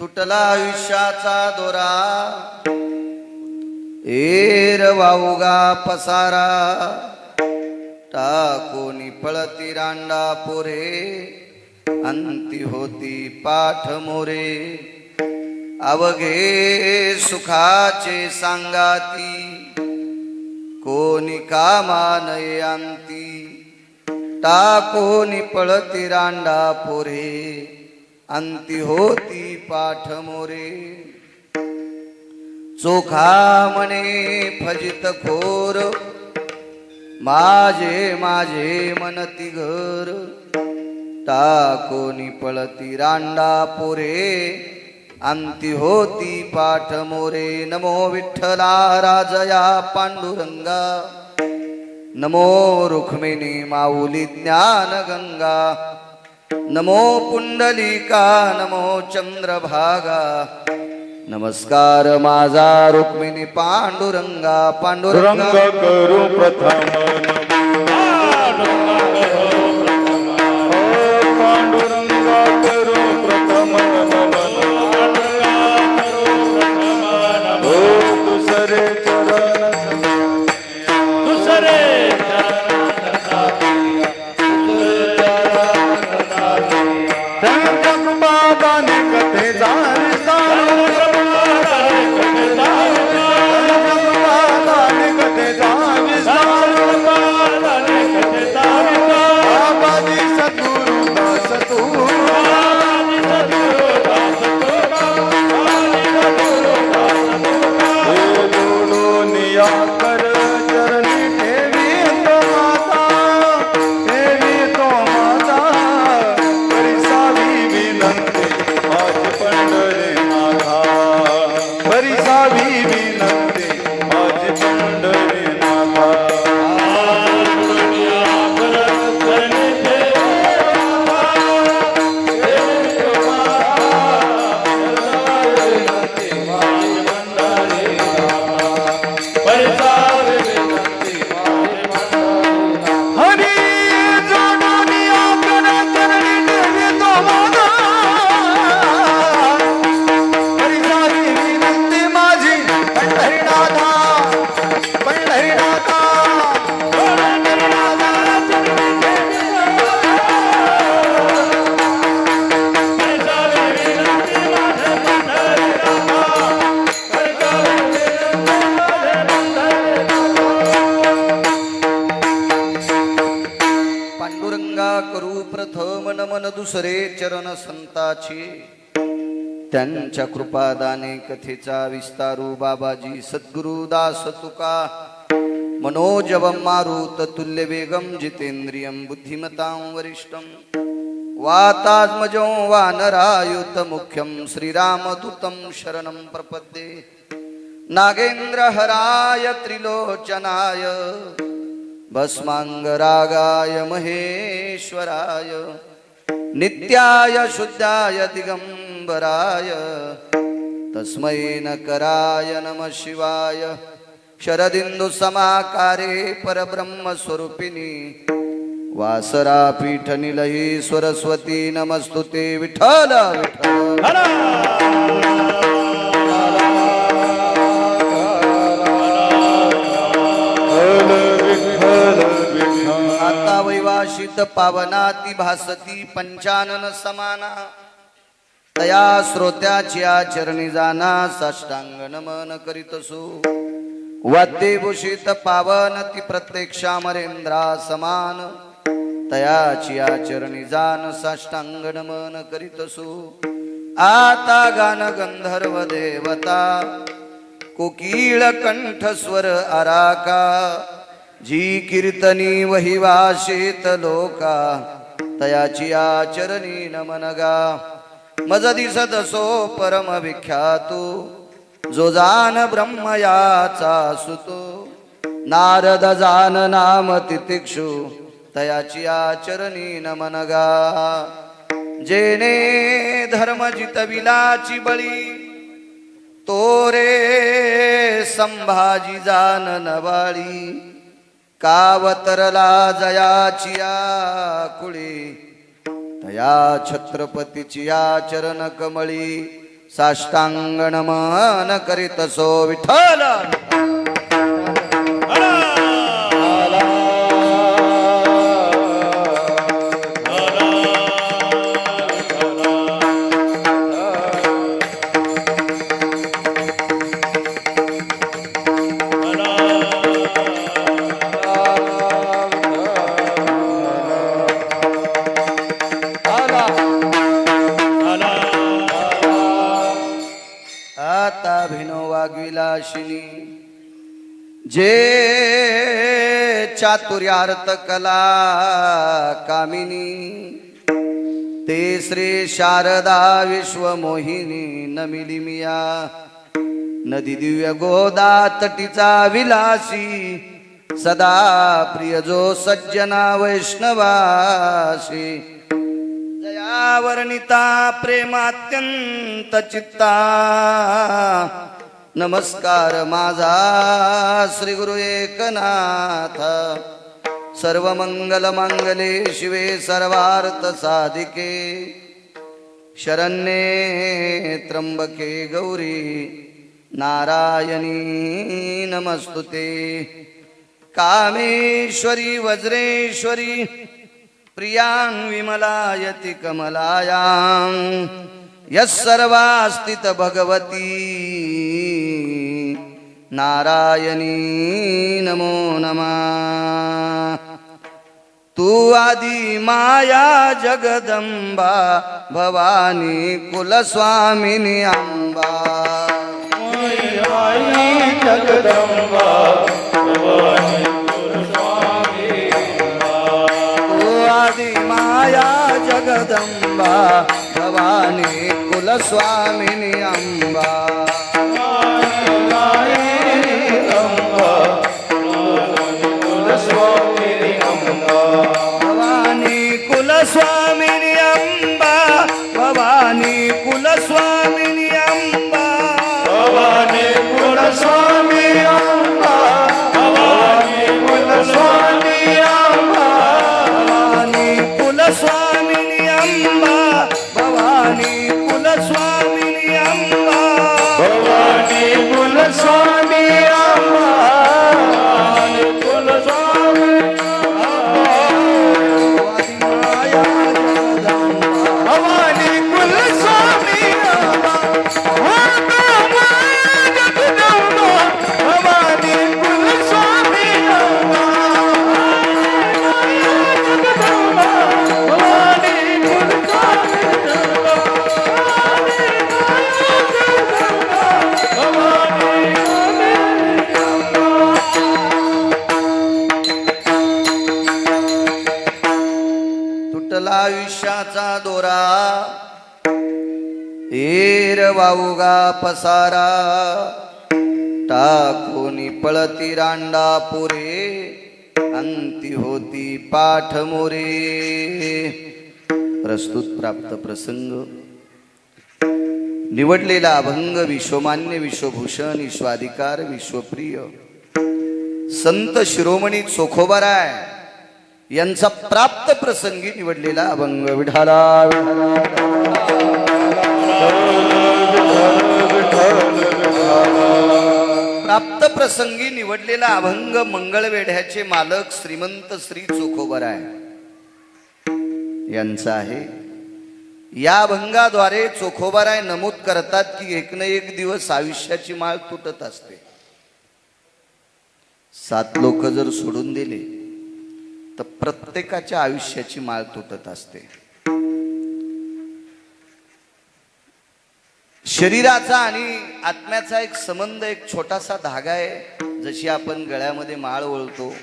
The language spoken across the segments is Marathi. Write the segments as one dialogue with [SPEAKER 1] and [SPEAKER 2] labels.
[SPEAKER 1] तुटला आयुष्याचा दोरा. एर वाऊगा पसारा. टाकोनी पळती रांडा पोरे. अंती होती पाठ मोरे. अवघे सुखाचे सांगाती. कोणी कामा नये अंती. टाकोनी पळती रांडा पोरे. अंती होती पाठ मोरे. चोखा म्हणे फजित खोर. माझे माझे मनती घर. टाकोनी पळती रांडा पोरे. अंती होती पाठ मोरे. नमो विठ्ठला राजया पांडुरंगा. नमो रुक्मिणी माऊली ज्ञान गंगा नमो पुंडलिका नमो चंद्रभागा। नमस्कार माझा रुक्मिणी पांडुरंगा पांडुरंग।
[SPEAKER 2] करू प्रथम। चरण
[SPEAKER 1] संताची. त्यांच्या कृपादाने कथेचा विस्तारू बाबाजी सद्गुरु दास तुका. मनोजव मारुत तुल्य वेगम जितेंद्रियम बुद्धिमतां वरिष्ठम वातात्मजो वानरायुत मुख्यम श्रीरामदूतं शरणं प्रपद्ये. नागेन्द्रहराय त्रिलोचनाय. भस्माङ्गरागाय महेश्वराय. नित्याय शुद्धाय दिगंबराय तस्मै नकराय नमः शिवाय। शरदिंदु समाकारे परब्रह्मस्वरूपिणी वासरा पीठ सरस्वती नमस्तुते विठल विठ्ठल
[SPEAKER 2] विठ्ठल
[SPEAKER 1] आता पावनाती भासती पंचानन समाना। तया श्रोत्याची आचरणी जाना साष्टांग नमन करीतसु वाद्यभूषित पावन ती प्रत्यक्षामरेंद्रा समान। तयाची आचरणी जान साष्टांग नमन करीतसु आता गान गंधर्व देवता कोकिळ कंठस्वर आराका। जी कीर्तनी वहिवाशेत लोका तयाची आचरणी नमनगा मज दिसत असो परम विख्यातो जो जान ब्रह्मयाचा सुतो. नारद जान नाम तितिक्षु तयाची आचरणी नमनगा जेने धर्म जितविलाची बळी तोरे संभाजी जान नवाळी. कावतरला जयाचिया कुळी तया छत्रपतीची या चरण कमळी साष्टांग नमन करीत सो विठ्ठल चातुर्यार्थ कला कामिनी. ते श्री शारदा विश्वमोहिनी नमिली मिया नदी दिव्य गोदा तटीचा विलासी. सदा प्रिय जो सज्जना वैष्णवासी. जया वर्णिता प्रेमात्यंत चित्ता. नमस्कार माझा श्री गुरु एकनाथ. सर्व मंगल मंगले शिवे सर्वार्थ साधिके. शरण्ये त्र्यंबके गौरी नारायणी नमस्तुते. कामेश्वरी वज्रेश्वरी प्रियां विमलायति कमलायां. यस्सर्वास्तित भगवती. नारायणी नमो नमः। तू आदि माया जगदंबा भवानी कुलस्वामिनी अंबा।
[SPEAKER 2] जगदम्बा जगदंबा
[SPEAKER 1] तू आदि माया जगदंबा भवानी कुलस्वामिनी अंबा। तुटला आयुष्याचा दोरा. एर वाऊगा पसारा. टाकोनी पळती रांडा पुरे अंती होती पाठ मोरे प्रस्तुत प्राप्त प्रसंग. निवडलेला अभंग विश्वमान्य विश्वभूषण विश्वाधिकार विश्वप्रिय. संत शिरोमणी चोखोबाराय यांचा प्राप्त प्रसंगी निवडलेला अभंग विठाला प्राप्त प्रसंगी निवडलेला अभंग मंगळवेढ्याचे मालक श्रीमंत श्री चोखोबराय. यांचा आहे. या अभंगाद्वारे चोखोबाराय नमूद करतात की एक न एक दिवस आयुष्याची माळ तुटत असते. सात लोक जर सोडून दिले तर प्रत्येकाच्या आयुष्याची माळ तुटत असते. शरीराचा आणि आत्म्याचा एक संबंध एक छोटासा धागा आहे. जशी आपण गळ्यामध्ये माळ ओळतो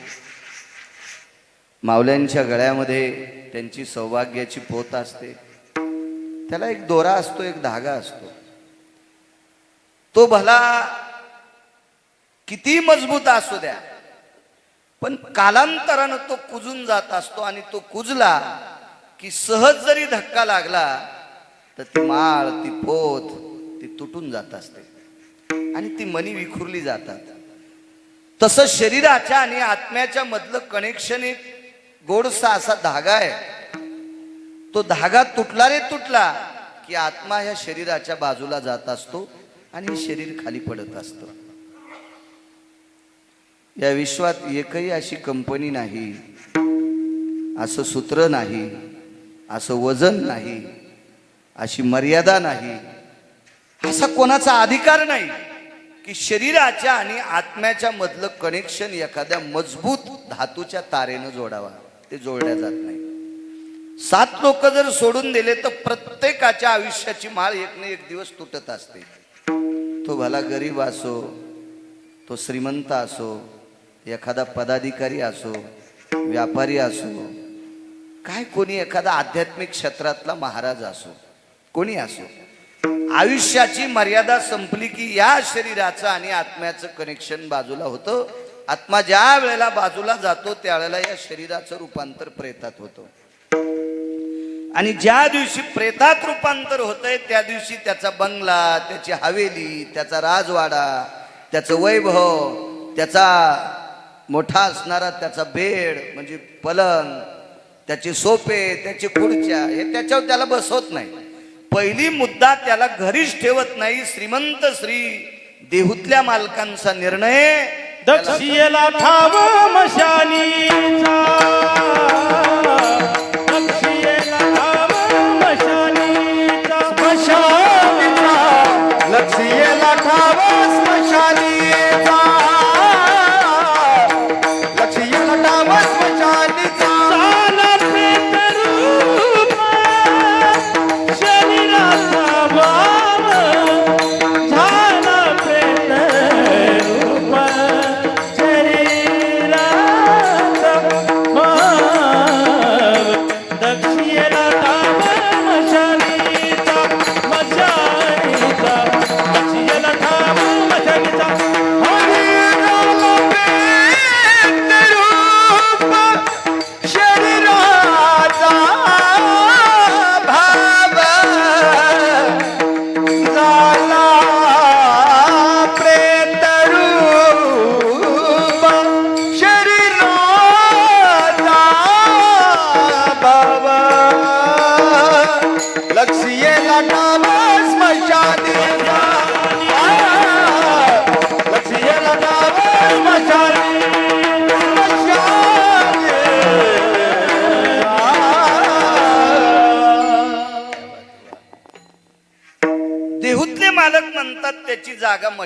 [SPEAKER 1] मावल्यांच्या गळ्यामध्ये त्यांची सौभाग्याची पोत असते. त्याला एक दोरा असतो एक धागा असतो. तो भला किती मजबूत असू द्या. पण कालांतरानं तो कुजून जात असतो आणि तो कुजला की सहज जरी धक्का लागला तर ती माळ ती पोत ती तुटून जात असते. आणि ती मनी विखुरली जातात. तसं शरीराच्या आणि आत्म्याच्या मधलं कनेक्शन एक गोडसा असा धागा आहे. तो धागा तुटला रे तुटला की आत्मा ह्या शरीराच्या बाजूला जात असतो आणि शरीर खाली पडत असतं. या विश्वात एकही अशी कंपनी नाही असं सूत्र नाही असं वजन नाही अशी मर्यादा नाही असा कोणाचा अधिकार नाही की शरीराच्या आणि आत्म्याच्या मधलं कनेक्शन एखाद्या मजबूत धातूच्या तारेनं जोडावा. ते जोडल्या जात नाही. सात लोक जर सोडून दिले तर प्रत्येकाच्या आयुष्याची माळ एक ना एक दिवस तुटत असते. तो भला गरीब असो तो श्रीमंत असो एखादा पदाधिकारी असो व्यापारी असो काय कोणी एखादा आध्यात्मिक क्षेत्रातला महाराज असो कोणी असो आयुष्याची मर्यादा संपली की या शरीराचं आणि आत्म्याचं कनेक्शन बाजूला होतं. आत्मा ज्या वेळेला बाजूला जातो त्यावेळेला या शरीराचं रूपांतर प्रेतात होतं. आणि ज्या दिवशी प्रेतात रूपांतर होतंय त्या दिवशी त्याचा बंगला त्याची हवेली त्याचा राजवाडा त्याचं वैभव त्याचा मोठा असणारा त्याचा बेड म्हणजे पलंग त्याचे सोपे त्याची खुर्च्या हे त्याच्यावर त्याला बसवत नाही. पहिली मुद्दा त्याला घरीच ठेवत नाही श्रीमंत श्री देहूतल्या मालकांचा निर्णय त्याला-
[SPEAKER 3] दक्षियेला ठाव मशानीचा.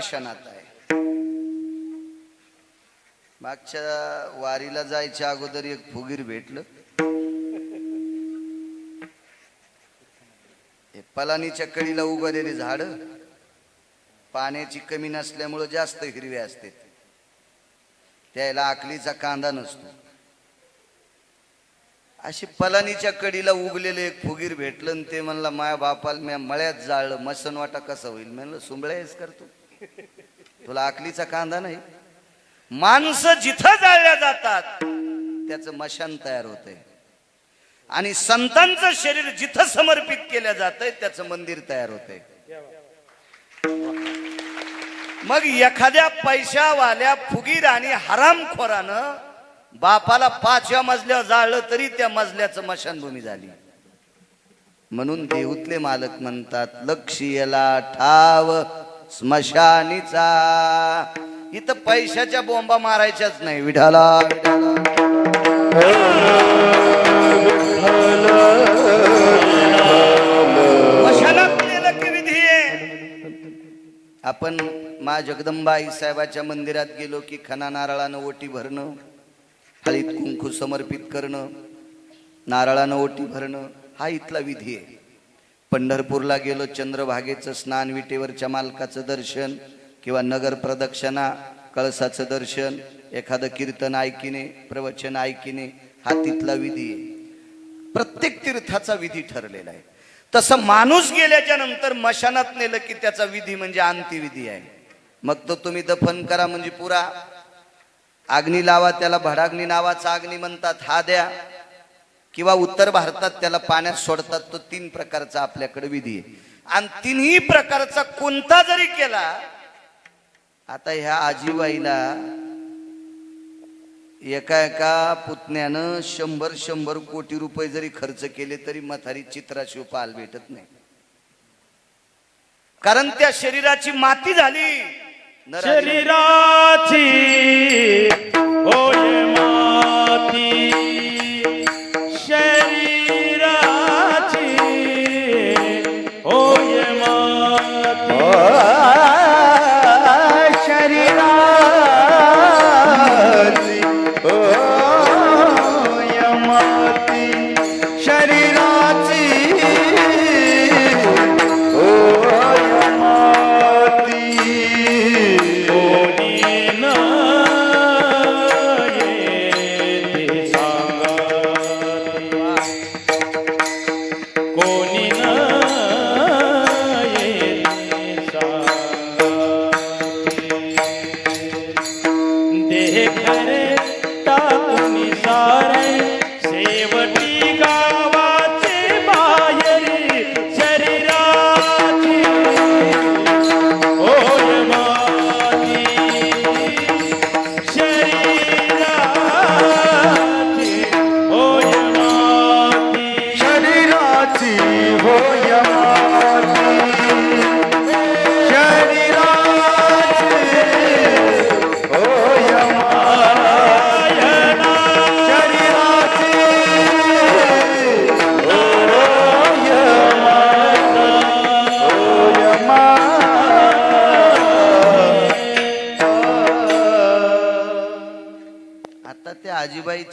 [SPEAKER 1] क्षणात आहे. मागच्या वारीला जायच्या अगोदर एक फुगीर भेटलं. हे पलानीच्या कडीला उगवलेली झाड पाण्याची कमी नसल्यामुळं जास्त हिरवे असते. त्याला आकलीचा कांदा नसतो. अशी पलानीच्या कडीला उगलेलं एक फुगीर भेटलं आणि ते म्हणला माया बापाला म्या मळ्यात जाळलं मसन वाटा कसं होईल? म्हणलं सुंबळ्याच करतो तुला आकलीचा कांदा नाही. माणसं जिथं जाळल्या जातात त्याचं मशान तयार होतंय. आणि संतांचं शरीर जिथं समर्पित केलं जातंय त्याचं मंदिर तयार होतंय. मग एखाद्या पैशावाल्या फुगीर आणि हरामखोरानं बापाला पाचव्या मजल्यावर जाळलं तरी त्या मजल्याचं मशानभूमी झाली. म्हणून देऊतले मालक म्हणतात लक्षीयला ठाव स्मशानीचा. इथं पैशाच्या बोंबा मारायच्याच नाही विठाला आपण मा जगदंबा आई साहेबाच्या मंदिरात गेलो की खना नारळानं ओटी भरणं हळीत कुंकू समर्पित करणं नारळानं ओटी भरणं हा इथला विधी आहे. पंढरपूरला गेलो चंद्रभागेचं स्नान विटेवरच्या मालकाचं दर्शन किंवा नगर प्रदक्षिणा कळसाचं दर्शन एखादं कीर्तन ऐकिने प्रवचन ऐकिने हा तिथला विधी आहे. प्रत्येक तीर्थाचा विधी ठरलेला आहे. तसं माणूस गेल्याच्यानंतर मशानात नेलं की त्याचा विधी म्हणजे अंत्यविधी आहे. मग तो तुम्ही दफन करा म्हणजे पुरा. अग्नी लावा त्याला भडाग्नी नावाचा अग्नी म्हणतात हा द्या. किंवा उत्तर भारतात त्याला पाण्यात सोडतात तो तीन प्रकारचा आपल्याकडे विधी आहे. आणि तिन्ही प्रकारचा कोणता जरी केला आता ह्या आजीबाईला एका एका पुतण्यानं शंभर शंभर कोटी रुपये जरी खर्च केले तरी मथारी चित्राशिव पाहायला भेटत नाही. कारण त्या शरीराची माती झाली.
[SPEAKER 3] शरीराची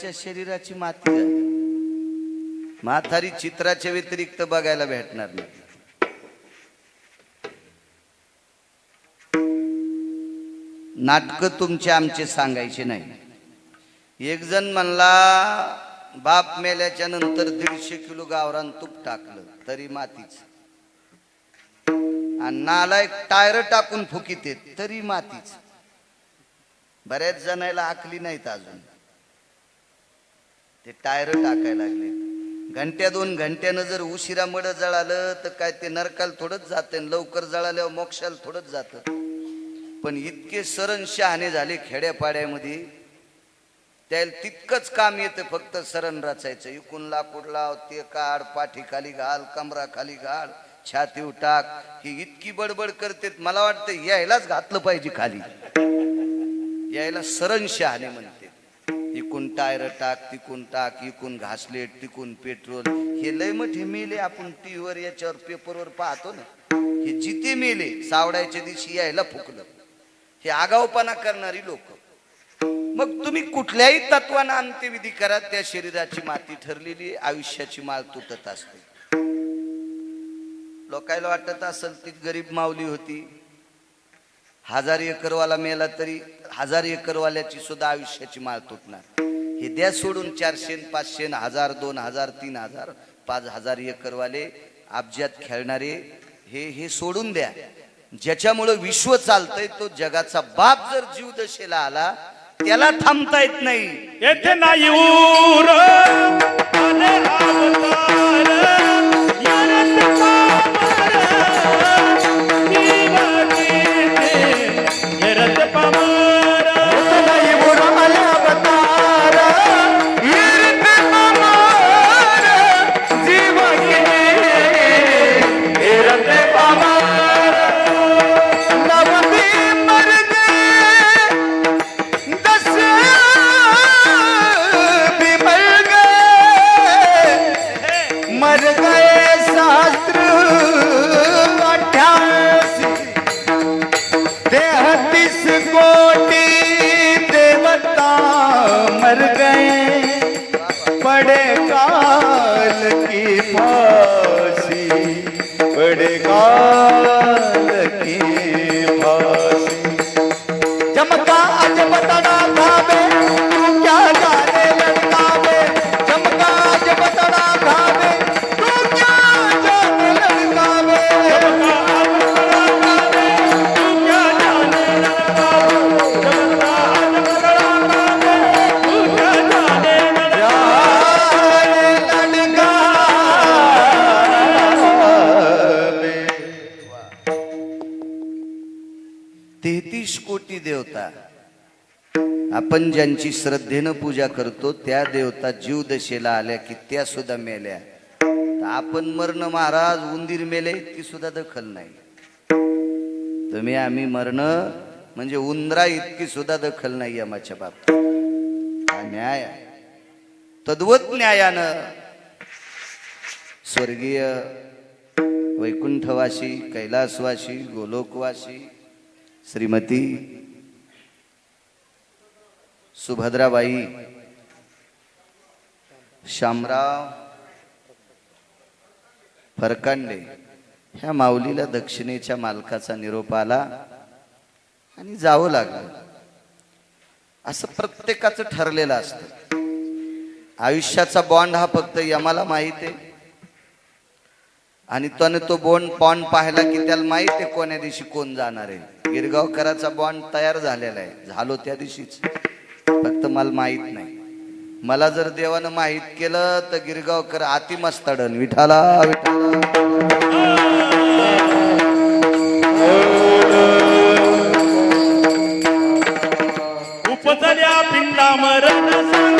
[SPEAKER 1] आजीबाईच्या शरीराची माती झाली. म्हातारी चित्राच्या व्यतिरिक्त बघायला भेटणार नाही. नाटक तुमचे आमचे सांगायचे नाही. एक जण म्हणला बाप मेल्याच्या नंतर दीडशे किलो गावरान तूप टाकलं तरी मातीच. आणि नालायक टायर टाकून फुकीत येत तरी मातीच. बऱ्याच जणायला आकली नाहीत अजून. ते टायर टाकायला लागले. घंट्या दोन घंट्यानं जर उशिरा मड जळालं तर काय ते नरकाल थोडंच जातं लवकर जळाल्यावर मोक्षाला थोडंच जात. पण इतके सरण शहाणे झाले खेड्यापाड्यामध्ये त्याला तितकंच काम येतं फक्त सरण रचायचं. इकून लाकूड लाव ते काढ पाठी खाली घाल कमरा खाली घाल छाती टाक ही इतकी बडबड करते मला वाटतं यायलाच घातलं पाहिजे खाली. यायला सरण शहाणे म्हणते. इकून टायर टाक तिकून टाक इकून घासलेट तिकून पेट्रोल. हे लय मोठे मेले आपण टीव्हीवर याच्यावर पेपरवर पाहतो ना. हे जिथे मेले सावडायच्या दिवशी यायला फुकलं. हे आगाऊपणा करणारी लोक. मग तुम्ही कुठल्याही तत्वानं अंत्यविधी करा त्या शरीराची माती ठरलेली आयुष्याची माळ तुटत असते. लोकायला वाटत असेल ती गरीब माऊली होती. हजार एकरवाला मेला तरी हजार एकरवाल्याची सुद्धा आयुष्याची माळ तुटणार. हे द्या सोडून चारशे पाचशे हजार दोन हजार तीन हजार पाच हजार एकरवाले अब्जात खेळणारे हे हे सोडून द्या. ज्याच्यामुळं विश्व चालतंय तो जगाचा बाप जर जीव दशेला आला त्याला थांबता येत नाही.
[SPEAKER 3] येथे नाही
[SPEAKER 2] कोटी देवता.
[SPEAKER 1] आपण ज्यांची श्रद्धेनं पूजा करतो त्या देवता जीव दशेला आल्या की त्या सुद्धा मेल्या. आपण मरण महाराज उंदीर मेले ती सुद्धा दखल नाही. तुम्ही आम्ही मरण म्हणजे उंदरा इतकी सुद्धा दखल नाही आम्हाच्या बाबतीत. न्याय. तद्वत न्यायानं स्वर्गीय वैकुंठवासी कैलासवासी गोलोकवासी श्रीमती सुभद्राबाई शामराव फरकांडे ह्या माऊलीला दक्षिणेच्या मालकाचा निरोप आला आणि जावं लागलं. असं प्रत्येकाचं ठरलेलं असतं. आयुष्याचा बॉन्ड हा फक्त यमाला माहीत आहे. आणि त्याने तो बोन पॉन पाहिला की त्याला माहीत आहे कोण्या दिवशी कोण जाणार आहे. गिरगावकराचा बॉन्ड तयार झालेला आहे. झालो त्या दिवशीच. फक्त मला माहीत नाही. मला जर देवानं माहीत केलं तर गिरगावकर अति मस्तडन विठाला विठाला
[SPEAKER 3] उपजल्या पिंडा मरण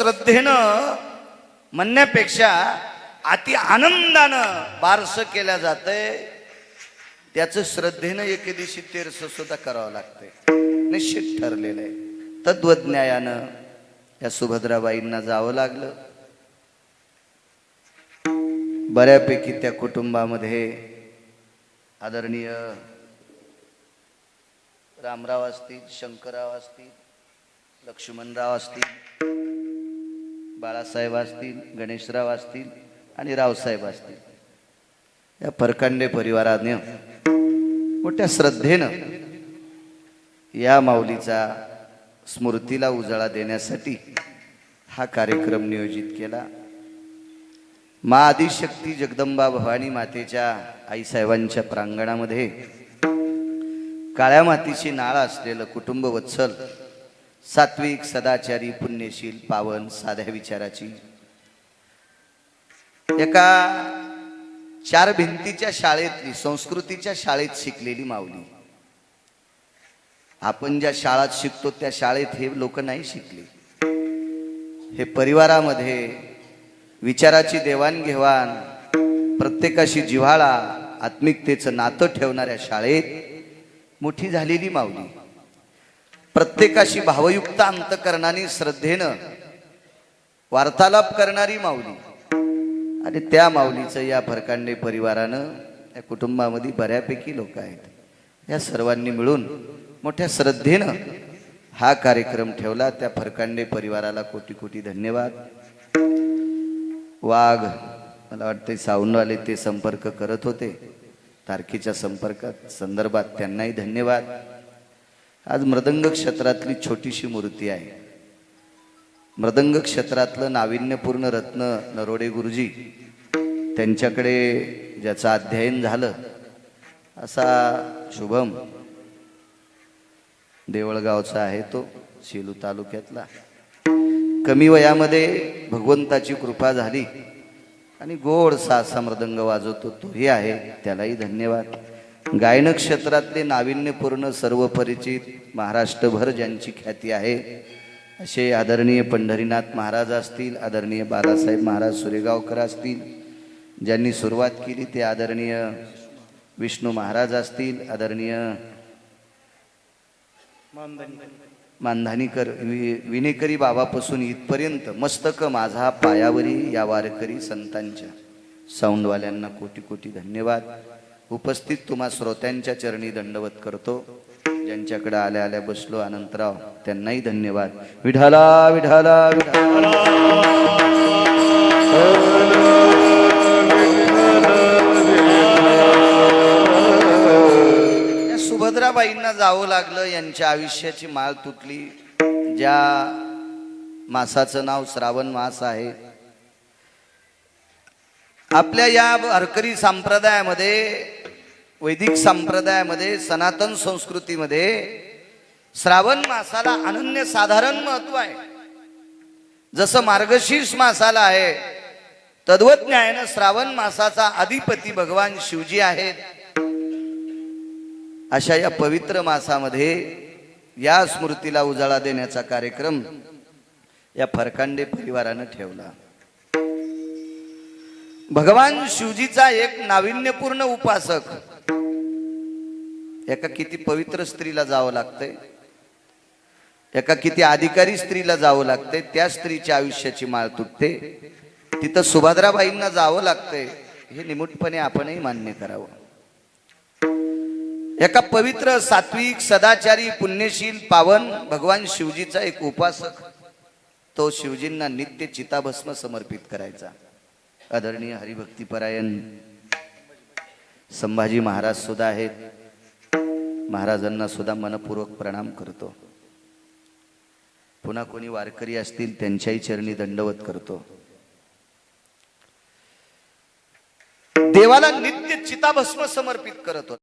[SPEAKER 1] श्रद्धेनं म्हणण्यापेक्षा अति आनंदानं बारस केल्या जातंय. त्याचं श्रद्धेनं एके दिवशी तेरस सुद्धा करावं लागतंय. निश्चित ठरलेलं आहे. तद्वज्ञायानं या सुभद्राबाईंना जावं लागलं. बऱ्यापैकी त्या कुटुंबामध्ये आदरणीय रामराव असतील शंकरराव असतील लक्ष्मणराव असतील बाळासाहेब असतील गणेशराव असतील आणि रावसाहेब असतील. या परकांडे परिवाराने मोठ्या श्रद्धेनं या माऊलीचा स्मृतीला उजाळा देण्यासाठी हा कार्यक्रम नियोजित केला. मा आदिशक्ती जगदंबा भवानी मातेच्या आईसाहेबांच्या प्रांगणामध्ये काळ्या मातीची नाळ असलेलं कुटुंब वत्सल सात्विक सदाचारी पुण्यशील पावन साध्या विचाराची. एका चार भिंतीच्या शाळेतली संस्कृतीच्या शाळेत शिकलेली माऊली. आपण ज्या शाळात शिकतो त्या शाळेत हे लोक नाही शिकले. हे परिवारामध्ये विचाराची देवाणघेवाण प्रत्येकाशी जिव्हाळा आत्मिकतेचं नातं ठेवणाऱ्या शाळेत मोठी झालेली माऊली. प्रत्येकाशी भावयुक्त अंतकरणाने श्रद्धेनं वार्तालाप करणारी माऊली आणि त्या माऊलीचं या फरकांडे परिवारानं या कुटुंबामध्ये बऱ्यापैकी लोक आहेत. या सर्वांनी मिळून मोठ्या श्रद्धेनं हा कार्यक्रम ठेवला. त्या फरकांडे परिवाराला कोटी कोटी धन्यवाद. वाघ मला वाटते साऊंडवाले ते संपर्क करत होते. तारखेच्या संपर्कात संदर्भात त्यांनाही धन्यवाद. आज मृदंग क्षेत्रातली छोटीशी मूर्ती आहे. मृदंग क्षेत्रातलं नाविन्यपूर्ण रत्न नरोडे गुरुजी त्यांच्याकडे ज्याचं अध्ययन झालं असा शुभम देवळगावचा आहे तो सेलू तालुक्यातला. कमी वयामध्ये भगवंताची कृपा झाली आणि गोड सासा मृदंग वाजवतो तोही आहे. त्यालाही धन्यवाद. गायन क्षेत्रातले नाविन्यपूर्ण सर्व परिचित महाराष्ट्रभर ज्यांची ख्याती आहे असे आदरणीय पंढरीनाथ महाराज असतील आदरणीय बालासाहेब महाराज सुरेगावकर असतील ज्यांनी सुरुवात केली ते आदरणीय विष्णू महाराज असतील आदरणीय मानधानीकर वि विनेकरी बाबापासून इथपर्यंत मस्तक माझा पायावरी या वारकरी संतांच्या साऊंडवाल्यांना कोटी कोटी धन्यवाद. उपस्थित तुम्हा श्रोत्यांच्या चरणी दंडवत करतो. ज्यांच्याकडे आल्या आल्या बसलो अनंतराव त्यांनाही धन्यवाद. विढाला विढाला विठाला सुभद्राबाईंना जावं लागलं. यांच्या आयुष्याची माळ तुटली. ज्या मासाचं नाव श्रावण मास आहे आपल्या या वारकरी संप्रदायामध्ये वैदिक संप्रदायामध्ये सनातन संस्कृतीमध्ये श्रावण मासाला अनन्य साधारण महत्त्व आहे. जसं मार्गशीर्ष मासाला आहे तद्वत न्यायानं श्रावण मासाचा अधिपती भगवान शिवजी आहेत. अशा या पवित्र मासामध्ये या स्मृतीला उजाळा देण्याचा कार्यक्रम या फरकांडे परिवारानं ठेवला. भगवान शिवजीचा एक नाविन्यपूर्ण उपासक. एका किती पवित्र स्त्रीला जावं लागतंय. एका किती अधिकारी स्त्रीला जावं लागतंय. त्या स्त्रीच्या आयुष्याची माळ तुटते. तिथं सुभद्राबाईंना जावं लागतंय. हे निमूटपणे आपणही मान्य करावं. एका पवित्र सात्विक सदाचारी पुण्यशील पावन भगवान शिवजीचा एक उपासक. तो शिवजींना नित्य चिताभस्म समर्पित करायचा. आदरणीय हरिभक्तीपरायण संभाजी महाराज सुद्धा आहेत. महाराजांना सुद्धा मनपूर्वक प्रणाम करतो. पुन्हा कोणी वारकरी असतील त्यांच्याही चरणी दंडवत करतो. देवाला नित्य चिताभस्म समर्पित करत होता.